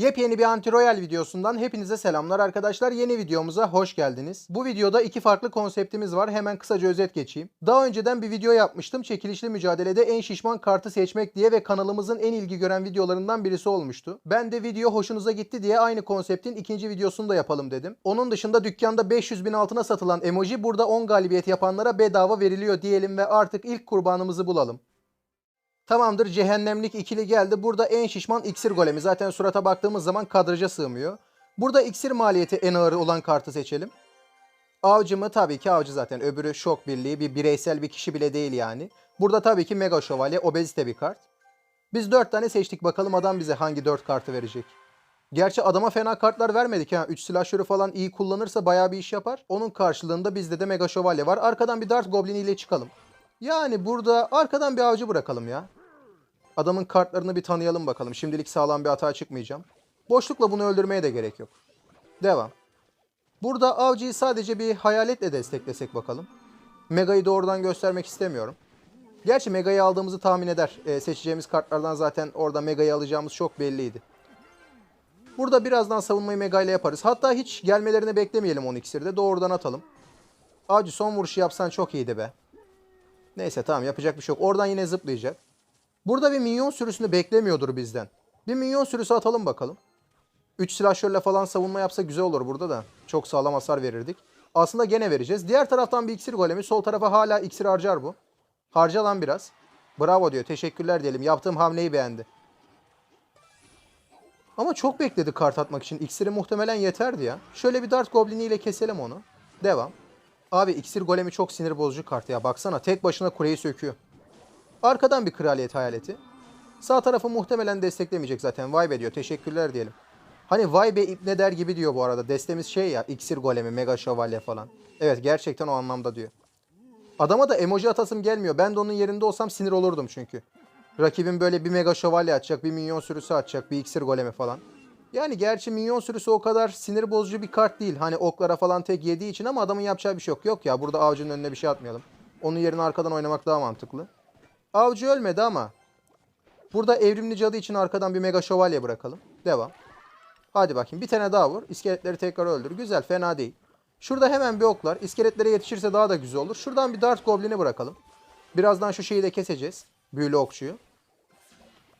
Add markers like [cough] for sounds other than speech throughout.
Yepyeni bir anti-royal videosundan hepinize selamlar arkadaşlar. Yeni videomuza hoş geldiniz. Bu videoda iki farklı konseptimiz var. Hemen kısaca özet geçeyim. Daha önceden bir video yapmıştım. Çekilişli mücadelede en şişman kartı seçmek diye ve kanalımızın en ilgi gören videolarından birisi olmuştu. Ben de video hoşunuza gitti diye aynı konseptin ikinci videosunu da yapalım dedim. Onun dışında dükkanda 500 bin altına satılan emoji burada 10 galibiyet yapanlara bedava veriliyor diyelim ve artık ilk kurbanımızı bulalım. Tamamdır cehennemlik ikili geldi. Burada en şişman iksir golemi. Zaten surata baktığımız zaman kadraja sığmıyor. Burada iksir maliyeti en ağır olan kartı seçelim. Avcı mı? Tabii ki avcı zaten. Öbürü şok birliği. Bir bireysel bir kişi bile değil yani. Burada tabii ki mega şövalye. Obezite bir kart. Biz 4 tane seçtik. Bakalım adam bize hangi 4 kartı verecek. Gerçi adama fena kartlar vermedik ha. 3 silahşörü falan iyi kullanırsa bayağı bir iş yapar. Onun karşılığında bizde de mega şövalye var. Arkadan bir dart goblin ile çıkalım. Yani burada arkadan bir avcı bırakalım ya. Adamın kartlarını bir tanıyalım bakalım. Şimdilik sağlam bir hata çıkmayacağım. Boşlukla bunu öldürmeye de gerek yok. Devam. Burada avcıyı sadece bir hayaletle desteklesek bakalım. Mega'yı doğrudan göstermek istemiyorum. Gerçi Mega'yı aldığımızı tahmin eder. Ee, seçeceğimiz kartlardan zaten orada Mega'yı alacağımız çok belliydi. Burada birazdan savunmayı Mega ile yaparız. Hatta hiç gelmelerini beklemeyelim 10 iksirde. Doğrudan atalım. Avcı son vuruşu yapsan çok iyiydi be. Neyse tamam yapacak bir şey yok. Oradan yine zıplayacak. Burada bir minyon sürüsünü beklemiyordur bizden. Bir minyon sürüsü atalım bakalım. 3 silahşörle falan savunma yapsa güzel olur burada da. Çok sağlam hasar verirdik. Aslında gene vereceğiz. Diğer taraftan bir iksir golemi. Sol tarafa hala iksir harcar bu. Harca lan biraz. Bravo diyor. Teşekkürler diyelim. Yaptığım hamleyi beğendi. Ama çok bekledi kart atmak için. İksiri muhtemelen yeterdi ya. Şöyle bir dart goblini ile keselim onu. Devam. Abi iksir golemi çok sinir bozucu kart ya. Baksana tek başına kuleyi söküyor. Arkadan bir kraliyet hayaleti. Sağ tarafı muhtemelen desteklemeyecek zaten. Vay be diyor. Teşekkürler diyelim. Hani vay be ipne der gibi diyor bu arada. Destemiz şey ya. iksir golemi, mega şövalye falan. Evet gerçekten o anlamda diyor. Adama da emoji atasım gelmiyor. Ben de onun yerinde olsam sinir olurdum çünkü. Rakibim böyle bir mega şövalye atacak, bir minyon sürüsü atacak, bir iksir golemi falan. Yani gerçi minyon sürüsü o kadar sinir bozucu bir kart değil. Hani oklara falan tek yediği için ama adamın yapacağı bir şey yok. Yok ya burada avcının önüne bir şey atmayalım. Onun yerine arkadan oynamak daha mantıklı. Avcı ölmedi ama burada evrimli cadı için arkadan bir mega şövalye bırakalım. Devam. Hadi bakayım bir tane daha vur. İskeletleri tekrar öldür. Güzel fena değil. Şurada hemen bir oklar. İskeletlere yetişirse daha da güzel olur. Şuradan bir dart goblini bırakalım. Birazdan şu şeyi de keseceğiz. Büyülü okçuyu.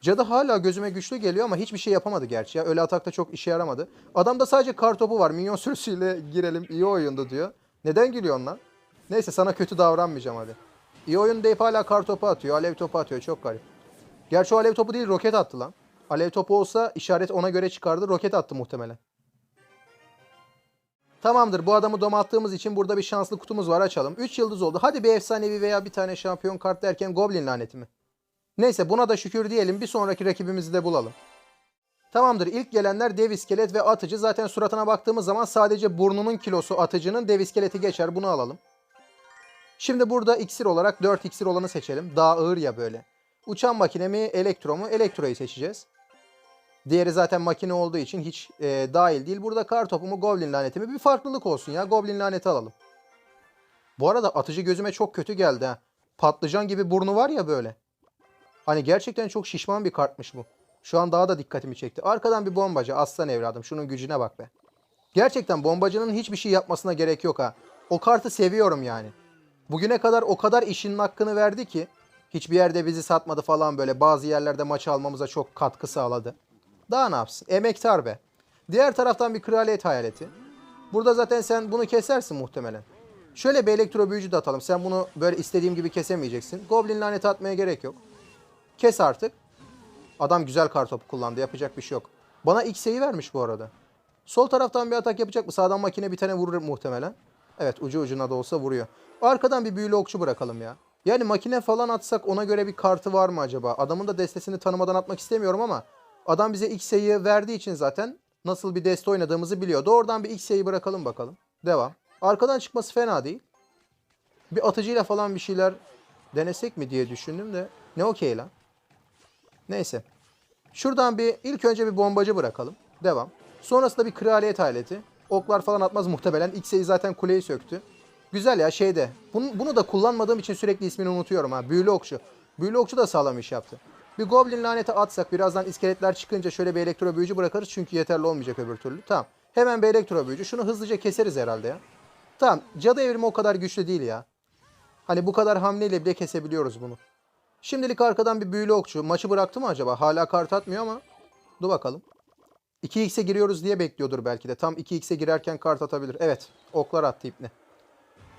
Cadı hala gözüme güçlü geliyor ama hiçbir şey yapamadı gerçi ya. Öyle atakta çok işe yaramadı. Adamda sadece kar topu var. Minyon [laughs] sürüsüyle girelim. İyi oyundu diyor. Neden gülüyorsun lan? Neyse sana kötü davranmayacağım hadi. İyi oyun deyip hala kar topu atıyor. Alev topu atıyor. Çok garip. Gerçi o alev topu değil roket attı lan. Alev topu olsa işaret ona göre çıkardı. Roket attı muhtemelen. Tamamdır bu adamı domalttığımız için burada bir şanslı kutumuz var açalım. 3 yıldız oldu. Hadi bir efsanevi veya bir tane şampiyon kart derken Goblin laneti mi? Neyse buna da şükür diyelim bir sonraki rakibimizi de bulalım. Tamamdır ilk gelenler dev iskelet ve atıcı. Zaten suratına baktığımız zaman sadece burnunun kilosu atıcının dev iskeleti geçer. Bunu alalım. Şimdi burada iksir olarak 4 iksir olanı seçelim. Daha ağır ya böyle. Uçan makine mi, elektro mu? Elektroyu seçeceğiz. Diğeri zaten makine olduğu için hiç e, dahil değil. Burada kar topu mu, goblin laneti mi? Bir farklılık olsun ya. Goblin laneti alalım. Bu arada atıcı gözüme çok kötü geldi ha. Patlıcan gibi burnu var ya böyle. Hani gerçekten çok şişman bir kartmış bu. Şu an daha da dikkatimi çekti. Arkadan bir bombacı. Aslan evladım. Şunun gücüne bak be. Gerçekten bombacının hiçbir şey yapmasına gerek yok ha. O kartı seviyorum yani. Bugüne kadar o kadar işinin hakkını verdi ki hiçbir yerde bizi satmadı falan böyle bazı yerlerde maç almamıza çok katkı sağladı. Daha ne yapsın? Emektar be. Diğer taraftan bir kraliyet hayaleti. Burada zaten sen bunu kesersin muhtemelen. Şöyle bir elektro büyücü de atalım. Sen bunu böyle istediğim gibi kesemeyeceksin. Goblin laneti atmaya gerek yok. Kes artık. Adam güzel kartopu kullandı. Yapacak bir şey yok. Bana X'eyi vermiş bu arada. Sol taraftan bir atak yapacak mı? Sağdan makine bir tane vurur muhtemelen. Evet ucu ucuna da olsa vuruyor. Arkadan bir büyülü okçu bırakalım ya. Yani makine falan atsak ona göre bir kartı var mı acaba? Adamın da destesini tanımadan atmak istemiyorum ama adam bize X sayıyı verdiği için zaten nasıl bir deste oynadığımızı biliyor. Doğrudan bir X sayıyı bırakalım bakalım. Devam. Arkadan çıkması fena değil. Bir atıcıyla falan bir şeyler denesek mi diye düşündüm de ne okey lan. Neyse. Şuradan bir ilk önce bir bombacı bırakalım. Devam. Sonrasında bir kraliyet aleti. Oklar falan atmaz muhtemelen. X'eyi zaten kuleyi söktü. Güzel ya şeyde. Bunu, bunu da kullanmadığım için sürekli ismini unutuyorum ha. Büyülü okçu. Büyülü okçu da sağlam iş yaptı. Bir Goblin laneti atsak birazdan iskeletler çıkınca şöyle bir elektro büyücü bırakırız. Çünkü yeterli olmayacak öbür türlü. Tamam. Hemen bir elektro büyücü. Şunu hızlıca keseriz herhalde ya. Tamam. Cadı evrimi o kadar güçlü değil ya. Hani bu kadar hamleyle bile kesebiliyoruz bunu. Şimdilik arkadan bir büyülü okçu. Maçı bıraktı mı acaba? Hala kart atmıyor ama. Dur bakalım. 2x'e giriyoruz diye bekliyordur belki de. Tam 2x'e girerken kart atabilir. Evet. Oklar attı ipne.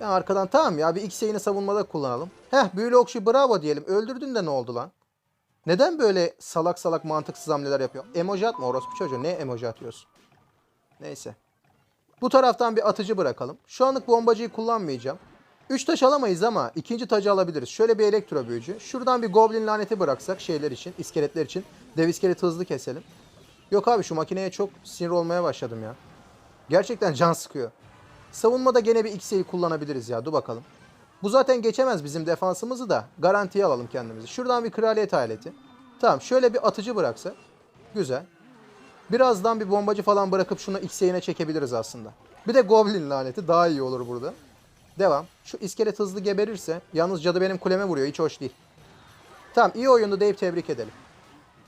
Ya arkadan tamam ya bir x yayını savunmada kullanalım. Heh büyülü okçu bravo diyelim. Öldürdün de ne oldu lan? Neden böyle salak salak mantıksız hamleler yapıyor? Emoji atma orospu çocuğu. Ne emoji atıyorsun? Neyse. Bu taraftan bir atıcı bırakalım. Şu anlık bombacıyı kullanmayacağım. 3 taş alamayız ama ikinci tacı alabiliriz. Şöyle bir elektro büyücü. Şuradan bir goblin laneti bıraksak şeyler için, iskeletler için. Dev iskeleti hızlı keselim. Yok abi şu makineye çok sinir olmaya başladım ya. Gerçekten can sıkıyor. Savunmada gene bir X'yi kullanabiliriz ya. Dur bakalım. Bu zaten geçemez bizim defansımızı da. Garantiye alalım kendimizi. Şuradan bir kraliyet aleti. Tamam şöyle bir atıcı bıraksak. Güzel. Birazdan bir bombacı falan bırakıp şunu X yayına çekebiliriz aslında. Bir de Goblin laneti daha iyi olur burada. Devam. Şu iskelet hızlı geberirse. Yalnız cadı benim kuleme vuruyor. Hiç hoş değil. Tamam iyi oyundu deyip tebrik edelim.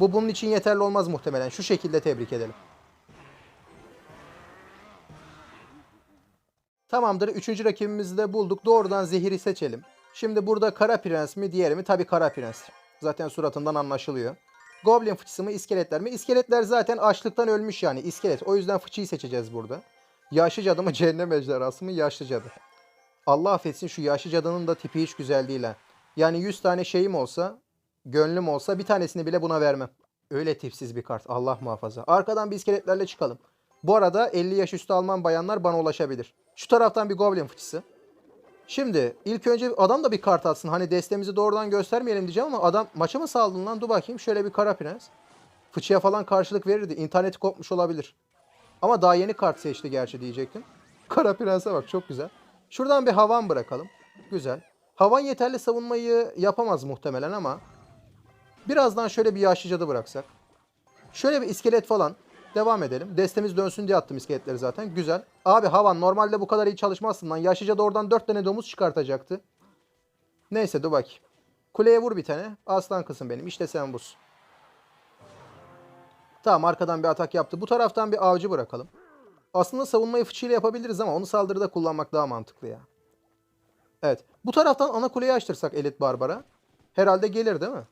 Bu bunun için yeterli olmaz muhtemelen. Şu şekilde tebrik edelim. Tamamdır. Üçüncü rakibimizi de bulduk. Doğrudan zehiri seçelim. Şimdi burada kara prens mi diğeri mi? Tabii kara prens. Zaten suratından anlaşılıyor. Goblin fıçısı mı iskeletler mi? İskeletler zaten açlıktan ölmüş yani iskelet. O yüzden fıçıyı seçeceğiz burada. Yaşlı cadı mı cehennem ejderhası mı? Yaşlı cadı. Allah affetsin şu yaşlı cadının da tipi hiç güzel değil ha. Yani 100 tane şeyim olsa, gönlüm olsa bir tanesini bile buna vermem. Öyle tipsiz bir kart. Allah muhafaza. Arkadan bir iskeletlerle çıkalım. Bu arada 50 yaş üstü Alman bayanlar bana ulaşabilir. Şu taraftan bir goblin fıçısı. Şimdi ilk önce adam da bir kart atsın. Hani destemizi doğrudan göstermeyelim diyeceğim ama adam maça mı saldın lan? Dur bakayım şöyle bir kara prens. Fıçıya falan karşılık verirdi. İnterneti kopmuş olabilir. Ama daha yeni kart seçti gerçi diyecektim. [laughs] Kara prense bak çok güzel. Şuradan bir havan bırakalım. Güzel. Havan yeterli savunmayı yapamaz muhtemelen ama birazdan şöyle bir yaşlı cadı bıraksak. Şöyle bir iskelet falan. Devam edelim. Destemiz dönsün diye attım iskeletleri zaten. Güzel. Abi havan normalde bu kadar iyi çalışmazsın lan. Yaşlıca da oradan 4 tane domuz çıkartacaktı. Neyse dur bak. Kuleye vur bir tane. Aslan kızım benim. İşte sen busun. Tamam arkadan bir atak yaptı. Bu taraftan bir avcı bırakalım. Aslında savunmayı fıçıyla yapabiliriz ama onu saldırıda kullanmak daha mantıklı ya. Evet. Bu taraftan ana kuleyi açtırsak Elit Barbara. Herhalde gelir değil mi?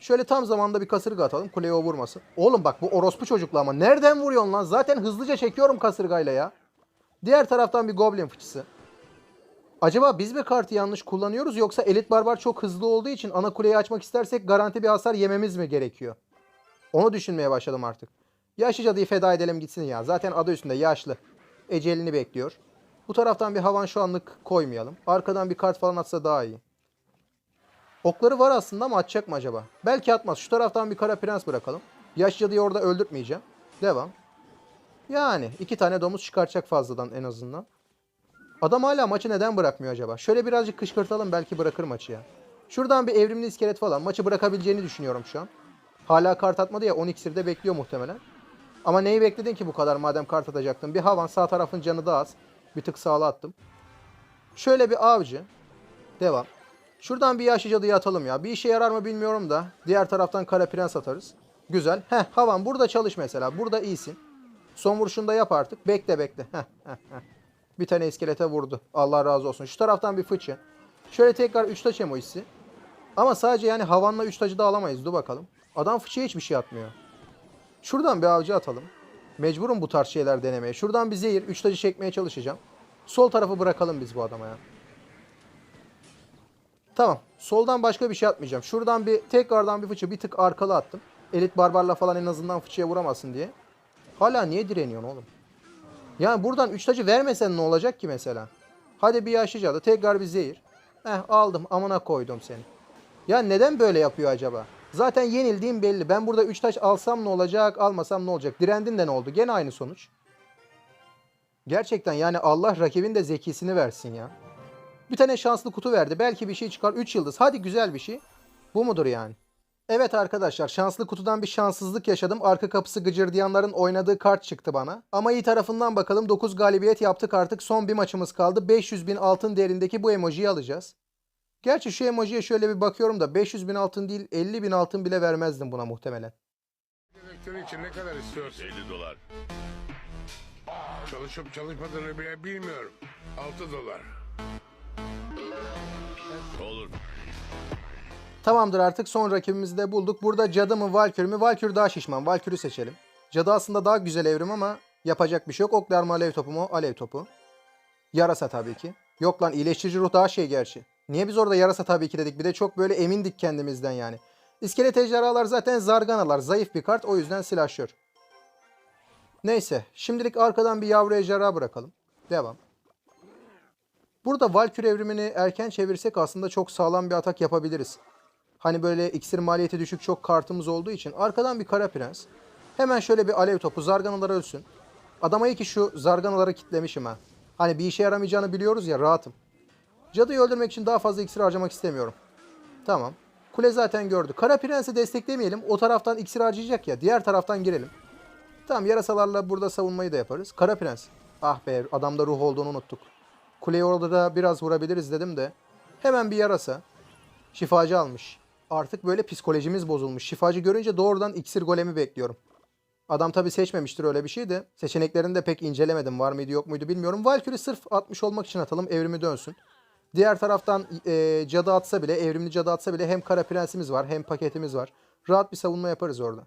Şöyle tam zamanda bir kasırga atalım. Kuleye o vurmasın. Oğlum bak bu orospu çocuklu ama. Nereden vuruyorsun lan? Zaten hızlıca çekiyorum kasırgayla ya. Diğer taraftan bir goblin fıçısı. Acaba biz mi kartı yanlış kullanıyoruz yoksa Elit Barbar çok hızlı olduğu için ana kuleyi açmak istersek garanti bir hasar yememiz mi gerekiyor? Onu düşünmeye başladım artık. Yaşlı cadıyı feda edelim gitsin ya. Zaten adı üstünde yaşlı. Ecelini bekliyor. Bu taraftan bir havan şu anlık koymayalım. Arkadan bir kart falan atsa daha iyi. Okları var aslında ama atacak mı acaba? Belki atmaz. Şu taraftan bir kara prens bırakalım. Yaşlı cadıyı orada öldürtmeyeceğim. Devam. Yani iki tane domuz çıkartacak fazladan en azından. Adam hala maçı neden bırakmıyor acaba? Şöyle birazcık kışkırtalım belki bırakır maçı ya. Şuradan bir evrimli iskelet falan. Maçı bırakabileceğini düşünüyorum şu an. Hala kart atmadı ya 10 iksirde bekliyor muhtemelen. Ama neyi bekledin ki bu kadar madem kart atacaktın? Bir havan sağ tarafın canı da az. Bir tık sağla attım. Şöyle bir avcı. Devam. Şuradan bir yaşlı cadıyı atalım ya. Bir işe yarar mı bilmiyorum da. Diğer taraftan kara prens atarız. Güzel. Heh havan burada çalış mesela. Burada iyisin. Son vuruşunda yap artık. Bekle bekle. Heh, heh, heh. Bir tane iskelete vurdu. Allah razı olsun. Şu taraftan bir fıçı. Şöyle tekrar 3 taç emojisi. Ama sadece yani havanla 3 tacı da alamayız. Dur bakalım. Adam fıçıya hiçbir şey atmıyor. Şuradan bir avcı atalım. Mecburum bu tarz şeyler denemeye. Şuradan bir zehir. 3 tacı çekmeye çalışacağım. Sol tarafı bırakalım biz bu adama ya. Tamam. Soldan başka bir şey atmayacağım. Şuradan bir tekrardan bir fıçı bir tık arkalı attım. Elit barbarla falan en azından fıçıya vuramasın diye. Hala niye direniyorsun oğlum? Yani buradan 3 tacı vermesen ne olacak ki mesela? Hadi bir yaşlı cadı. Tekrar bir zehir. Heh aldım. Amına koydum seni. Ya neden böyle yapıyor acaba? Zaten yenildiğim belli. Ben burada 3 taş alsam ne olacak, almasam ne olacak? Direndin de ne oldu? Gene aynı sonuç. Gerçekten yani Allah rakibin de zekisini versin ya. Bir tane şanslı kutu verdi. Belki bir şey çıkar. 3 yıldız. Hadi güzel bir şey. Bu mudur yani? Evet arkadaşlar şanslı kutudan bir şanssızlık yaşadım. Arka kapısı gıcırdayanların oynadığı kart çıktı bana. Ama iyi tarafından bakalım 9 galibiyet yaptık artık. Son bir maçımız kaldı. 500 bin altın değerindeki bu emojiyi alacağız. Gerçi şu emojiye şöyle bir bakıyorum da 500 bin altın değil 50 bin altın bile vermezdim buna muhtemelen. Dedektörü için ne kadar istiyorsun? 50 dolar. Çalışıp çalışmadığını bile bilmiyorum. 6 dolar. Tamamdır artık son rakibimizi de bulduk. Burada cadı mı Valkür mü? Valkür daha şişman. Valkür'ü seçelim. Cadı aslında daha güzel evrim ama yapacak bir şey yok. Oklar mı alev topu mu? Alev topu. Yarasa tabii ki. Yok lan iyileştirici ruh daha şey gerçi. Niye biz orada yarasa tabii ki dedik? Bir de çok böyle emindik kendimizden yani. İskelet ejderhalar zaten zarganalar. Zayıf bir kart o yüzden silahşör. Neyse şimdilik arkadan bir yavru ejderha bırakalım. Devam. Burada Valkür evrimini erken çevirsek aslında çok sağlam bir atak yapabiliriz. Hani böyle iksir maliyeti düşük çok kartımız olduğu için arkadan bir kara prens. Hemen şöyle bir alev topu zarganalar ölsün. Adama iyi ki şu zarganaları kitlemişim ha. Hani bir işe yaramayacağını biliyoruz ya rahatım. Cadıyı öldürmek için daha fazla iksir harcamak istemiyorum. Tamam. Kule zaten gördü. Kara prensi desteklemeyelim. O taraftan iksir harcayacak ya. Diğer taraftan girelim. Tamam yarasalarla burada savunmayı da yaparız. Kara prens. Ah be adamda ruh olduğunu unuttuk. Kuleyi orada da biraz vurabiliriz dedim de. Hemen bir yarasa. Şifacı almış. Artık böyle psikolojimiz bozulmuş. Şifacı görünce doğrudan iksir golemi bekliyorum. Adam tabi seçmemiştir öyle bir şey de. Seçeneklerini de pek incelemedim. Var mıydı yok muydu bilmiyorum. Valkyrie sırf 60 olmak için atalım. Evrimi dönsün. Diğer taraftan e, cadı atsa bile, evrimli cadı atsa bile hem kara prensimiz var hem paketimiz var. Rahat bir savunma yaparız orada.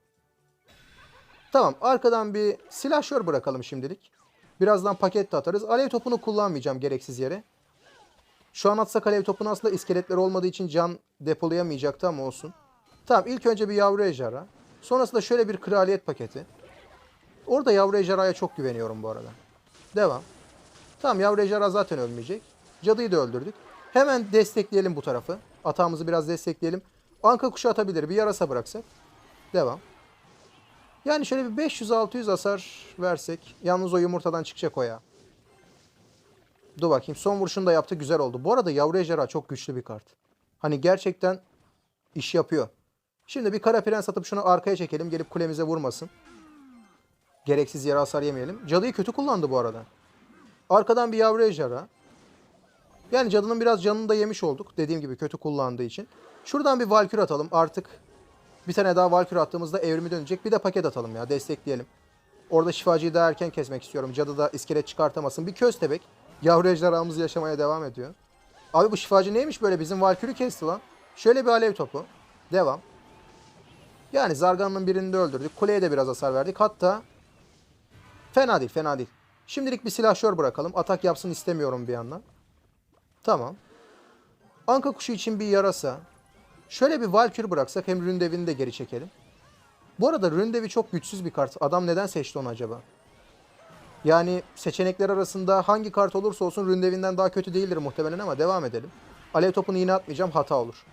Tamam arkadan bir silahşör bırakalım şimdilik. Birazdan paket de atarız. Alev topunu kullanmayacağım gereksiz yere. Şu an atsak alev topunu aslında iskeletler olmadığı için can depolayamayacaktı ama olsun. Tamam ilk önce bir yavru ejderha. Sonrasında şöyle bir kraliyet paketi. Orada yavru ejderhaya çok güveniyorum bu arada. Devam. Tamam yavru ejderha zaten ölmeyecek. Cadıyı da öldürdük. Hemen destekleyelim bu tarafı. Atağımızı biraz destekleyelim. Anka kuşu atabilir. Bir yarasa bıraksak. Devam. Yani şöyle bir 500-600 hasar versek. Yalnız o yumurtadan çıkacak o ya. Dur bakayım. Son vuruşunu da yaptı. Güzel oldu. Bu arada yavru ejderha çok güçlü bir kart. Hani gerçekten iş yapıyor. Şimdi bir kara prens atıp şunu arkaya çekelim. Gelip kulemize vurmasın. Gereksiz yere hasar yemeyelim. Cadıyı kötü kullandı bu arada. Arkadan bir yavru ejderha. Yani cadının biraz canını da yemiş olduk. Dediğim gibi kötü kullandığı için. Şuradan bir valkür atalım. Artık bir tane daha valkür attığımızda evrimi dönecek. Bir de paket atalım ya. Destekleyelim. Orada şifacıyı daha erken kesmek istiyorum. Cadı da iskelet çıkartamasın. Bir köstebek. Yavru ejderhamız yaşamaya devam ediyor. Abi bu şifacı neymiş böyle? Bizim valkürü kesti lan. Şöyle bir alev topu. Devam. Yani Zargan'ın birini de öldürdük. Kuleye de biraz hasar verdik. Hatta fena değil fena değil. Şimdilik bir silahşör bırakalım. Atak yapsın istemiyorum bir yandan. Tamam. Anka kuşu için bir yarasa. Şöyle bir Valkür bıraksak hem Ründev'ini de geri çekelim. Bu arada Ründev'i çok güçsüz bir kart. Adam neden seçti onu acaba? Yani seçenekler arasında hangi kart olursa olsun Ründev'inden daha kötü değildir muhtemelen ama devam edelim. Alev topunu yine atmayacağım hata olur.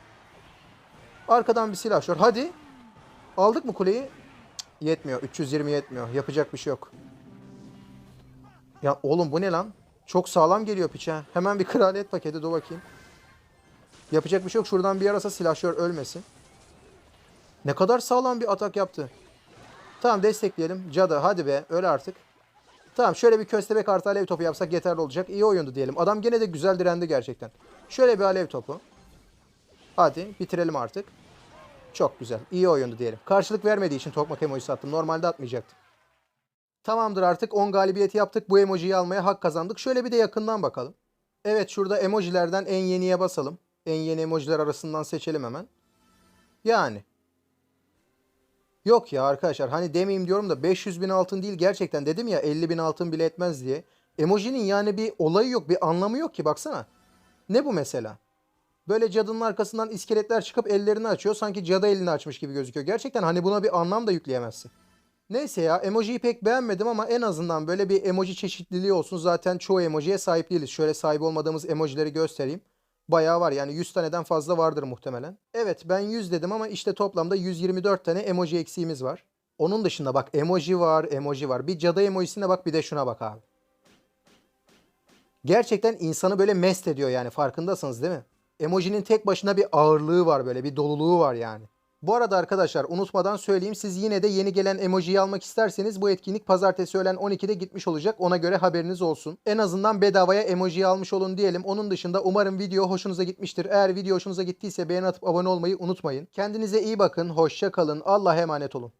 Arkadan bir silahşör. Hadi. Aldık mı kuleyi? Yetmiyor. 320 yetmiyor. Yapacak bir şey yok. Ya oğlum bu ne lan? Çok sağlam geliyor piçe. Hemen bir kraliyet paketi dur bakayım. Yapacak bir şey yok. Şuradan bir yarasa silahşör ölmesin. Ne kadar sağlam bir atak yaptı. Tamam destekleyelim. Cadı hadi be öl artık. Tamam şöyle bir köstebek artı alev topu yapsak yeterli olacak. İyi oyundu diyelim. Adam gene de güzel direndi gerçekten. Şöyle bir alev topu. Hadi bitirelim artık. Çok güzel. İyi oyundu diyelim. Karşılık vermediği için tokmak emojisi attım. Normalde atmayacaktım. Tamamdır artık 10 galibiyeti yaptık. Bu emojiyi almaya hak kazandık. Şöyle bir de yakından bakalım. Evet şurada emojilerden en yeniye basalım. En yeni emojiler arasından seçelim hemen. Yani. Yok ya arkadaşlar hani demeyeyim diyorum da 500 bin altın değil gerçekten dedim ya 50 bin altın bile etmez diye. Emojinin yani bir olayı yok bir anlamı yok ki baksana. Ne bu mesela? Böyle cadının arkasından iskeletler çıkıp ellerini açıyor. Sanki cadı elini açmış gibi gözüküyor. Gerçekten hani buna bir anlam da yükleyemezsin. Neyse ya emojiyi pek beğenmedim ama en azından böyle bir emoji çeşitliliği olsun. Zaten çoğu emojiye sahip değiliz. Şöyle sahip olmadığımız emojileri göstereyim. Bayağı var yani 100 taneden fazla vardır muhtemelen. Evet ben 100 dedim ama işte toplamda 124 tane emoji eksiğimiz var. Onun dışında bak emoji var, emoji var. Bir cadı emojisine bak bir de şuna bak abi. Gerçekten insanı böyle mest ediyor yani farkındasınız değil mi? Emojinin tek başına bir ağırlığı var böyle bir doluluğu var yani. Bu arada arkadaşlar unutmadan söyleyeyim siz yine de yeni gelen emojiyi almak isterseniz bu etkinlik pazartesi öğlen 12'de gitmiş olacak. Ona göre haberiniz olsun. En azından bedavaya emojiyi almış olun diyelim. Onun dışında umarım video hoşunuza gitmiştir. Eğer video hoşunuza gittiyse beğen atıp abone olmayı unutmayın. Kendinize iyi bakın. Hoşça kalın. Allah'a emanet olun.